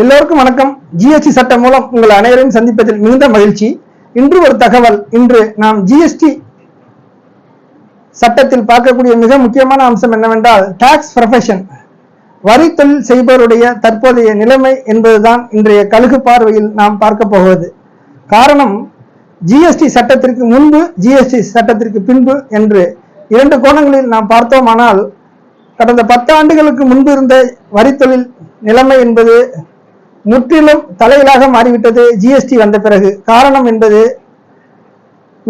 எல்லோருக்கும் வணக்கம். ஜிஎஸ்டி சட்டம் மூலம் உங்கள் அனைவரையும் சந்திப்பதில் மிகுந்த மகிழ்ச்சி. இன்று ஒரு தகவல். இன்று நாம் ஜிஎஸ்டி சட்டத்தில் பார்க்கக்கூடிய மிக முக்கியமான அம்சம் என்னவென்றால் டாக்ஸ் ப்ரொஃபஷன் வரி தொழில் செய்பவருடைய தற்போதைய நிலைமை என்பதுதான் இன்றைய கழுகு பார்வையில் நாம் பார்க்க போவது காரணம் ஜிஎஸ்டி சட்டத்திற்கு முன்பு ஜிஎஸ்டி சட்டத்திற்கு பின்பு என்று இரண்டு கோணங்களில் நாம் பார்த்தோமானால் கடந்த பத்து ஆண்டுகளுக்கு முன்பு இருந்த வரித்தொழில் நிலைமை என்பது முற்றிலும் தலையிலாக மாறிவிட்டது ஜிஎஸ்டி வந்த பிறகு. காரணம் என்பது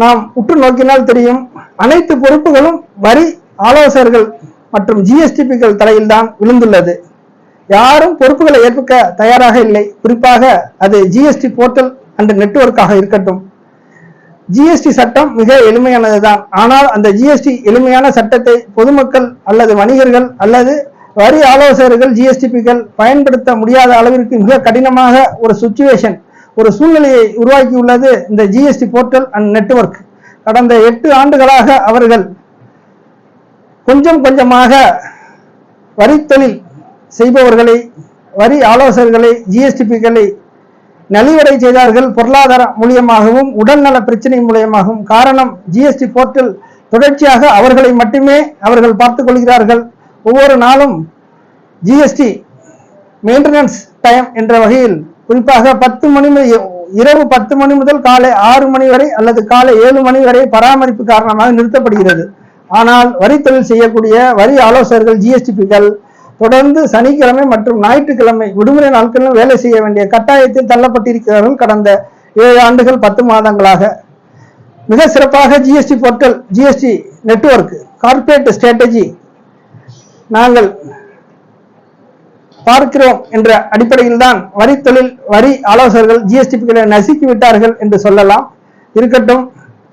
நாம் உற்று நோக்கினால் தெரியும். அனைத்து பொறுப்புகளும் வரி ஆலோசகர்கள் மற்றும் ஜிஎஸ்டிபிகள் தலையில்தான் விழுந்துள்ளது. யாரும் பொறுப்புகளை ஏற்க தயாராக இல்லை. குறிப்பாக அது ஜிஎஸ்டி போர்ட்டல் அண்ட் நெட்வொர்க்காக இருக்கட்டும். ஜிஎஸ்டி சட்டம் மிக எளிமையானதுதான். ஆனால் அந்த ஜிஎஸ்டி எளிமையான சட்டத்தை பொதுமக்கள் அல்லது வணிகர்கள் அல்லது வரி ஆலோசகர்கள் ஜிஎஸ்டிபிகள் பயன்படுத்த முடியாத அளவிற்கு மிக கடினமாக ஒரு சுச்சுவேஷன் ஒரு சூழ்நிலையை உருவாக்கியுள்ளது இந்த ஜிஎஸ்டி போர்ட்டல் அண்ட் நெட்வொர்க் கடந்த எட்டு ஆண்டுகளாக அவர்கள் கொஞ்சம் கொஞ்சமாக வரித்தொழில் செய்பவர்களை வரி ஆலோசகர்களை ஜிஎஸ்டிபிகளை நலிவடை செய்தார்கள். பொருளாதார மூலியமாகவும் உடல்நல பிரச்சனை மூலியமாகவும். காரணம் ஜிஎஸ்டி போர்ட்டல் தொடர்ச்சியாக அவர்களை மட்டுமே அவர்கள் பார்த்துக் கொள்கிறார்கள். ஒவ்வொரு நாளும் ஜிஎஸ்டி மெயின்டெனன்ஸ் டைம் என்ற வகையில் குறிப்பாக பத்து மணி இரவு பத்து மணி முதல் காலை ஆறு மணி வரை அல்லது காலை ஏழு மணி வரை பராமரிப்பு காரணமாக நிறுத்தப்படுகிறது. ஆனால் வரித்தொழில் செய்யக்கூடிய வரி ஆலோசகர்கள் ஜிஎஸ்டிபிகள் தொடர்ந்து சனிக்கிழமை மற்றும் ஞாயிற்றுக்கிழமை விடுமுறை நாட்களிலும் வேலை செய்ய வேண்டிய கட்டாயத்தில் தள்ளப்பட்டிருக்கிறார்கள் கடந்த ஏழு ஆண்டுகள் பத்து மாதங்களாக. மிக சிறப்பாக GST portal GST network corporate strategy நாங்கள் பார்க்கிறோம் என்ற அடிப்படையில் தான் வரி தொழில் வரி ஆலோசகர்கள் ஜிஎஸ்டிபிகளை நசுக்கி விட்டார்கள் என்று சொல்லலாம். இருக்கட்டும்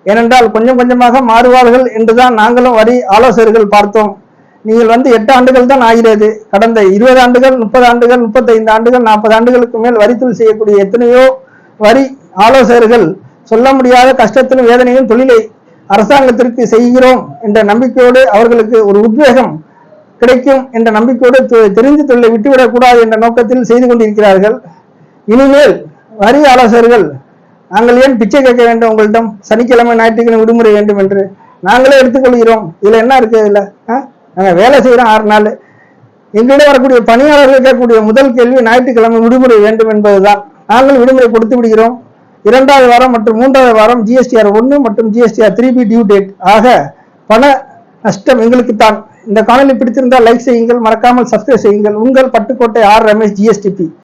ஏனென்றால் கொஞ்சம் கொஞ்சமாக மாறுவார்கள் என்றுதான் நாங்களும் வரி ஆலோசகர்கள் பார்த்தோம். நீங்கள் வந்து எட்டு ஆண்டுகள் தான் ஆகிறது. கடந்த இருபது ஆண்டுகள் முப்பது ஆண்டுகள் முப்பத்தைந்து ஆண்டுகள் நாற்பது ஆண்டுகளுக்கு மேல் வரித்தொழில் செய்யக்கூடிய எத்தனையோ வரி ஆலோசகர்கள் சொல்ல முடியாத கஷ்டத்திலும் வேதனையும் தொழிலை அரசாங்கத்திற்கு செய்கிறோம் என்ற நம்பிக்கையோடு அவர்களுக்கு ஒரு உத்வேகம் கிடைக்கும் என்ற நம்பிக்கையோடு தெரிந்து தொழிலை விட்டுவிடக்கூடாது என்ற நோக்கத்தில் செய்து கொண்டிருக்கிறார்கள். இனிமேல் வரி ஆலோசகர்கள் நாங்கள் ஏன் பிச்சை கேட்க வேண்டும்? உங்களிடம் சனிக்கிழமை ஞாயிற்றுக்கிழமை விடுமுறை வேண்டும் என்று நாங்களே எடுத்துக்கொள்கிறோம். இதுல என்ன இருக்கு இதுல? நாங்கள் வேலை செய்யறோம் ஆறு நாள். எங்களிடம் வரக்கூடிய பணியாளர்கள் கேட்கக்கூடிய முதல் கேள்வி ஞாயிற்றுக்கிழமை விடுமுறை வேண்டும் என்பதுதான். நாங்கள் விடுமுறை கொடுத்து விடுகிறோம். இரண்டாவது வாரம் மற்றும் மூன்றாவது வாரம் ஜிஎஸ்டிஆர் ஒன்று மற்றும் GSTR three B due date ஆக பண நஷ்டம் எங்களுக்கு தான் இந்த காணொலி பிடித்திருந்தால் லைக் செய்யுங்கள் மறக்காமல் சப்ஸ்கிரைப் செய்யுங்கள். உங்கள் பட்டுக்கோட்டை ஆர் ரமேஷ் ஜிஎஸ்டிபி